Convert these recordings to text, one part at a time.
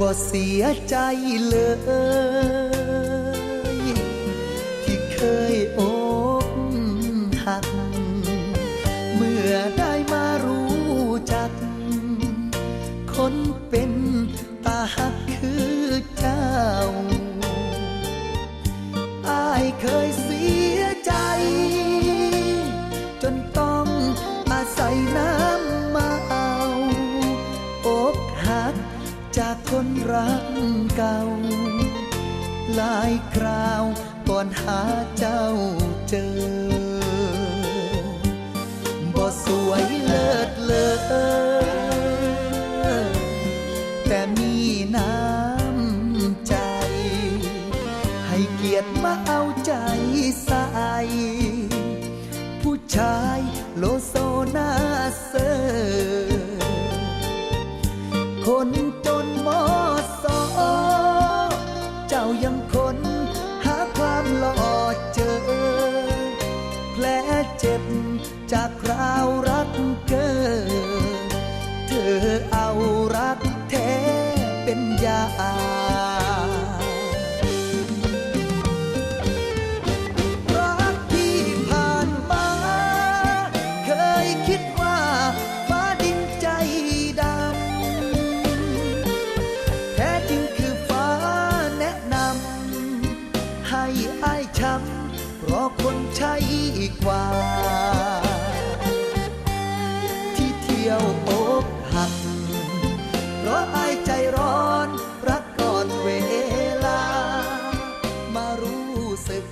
บ่เสียใจเลย ที่เคยอกหัก เมื่อได้มารู้จัก คนเป็นตาหักคือเจ้า รักเก่า หลายคราวก่อนหาเจ้าเจอ บ่สวยเลิศเลอแต่มีน้ำใจ ให้เกียรติมาเอาใจใส่ จากคราวรักเกิดเธอเอารักแท้เป็นยารักที่ผ่านมาเคยคิดว่าฟ้าดินใจดำแท้จริงคือฟ้าแนะนำให้อายช้ำเพราะคนใช่ควาียวอกหัก เพราะอายใจร้อน รักก่อนเวลา มารู้สึก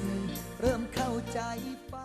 เริ่มเข้าใจฟ้า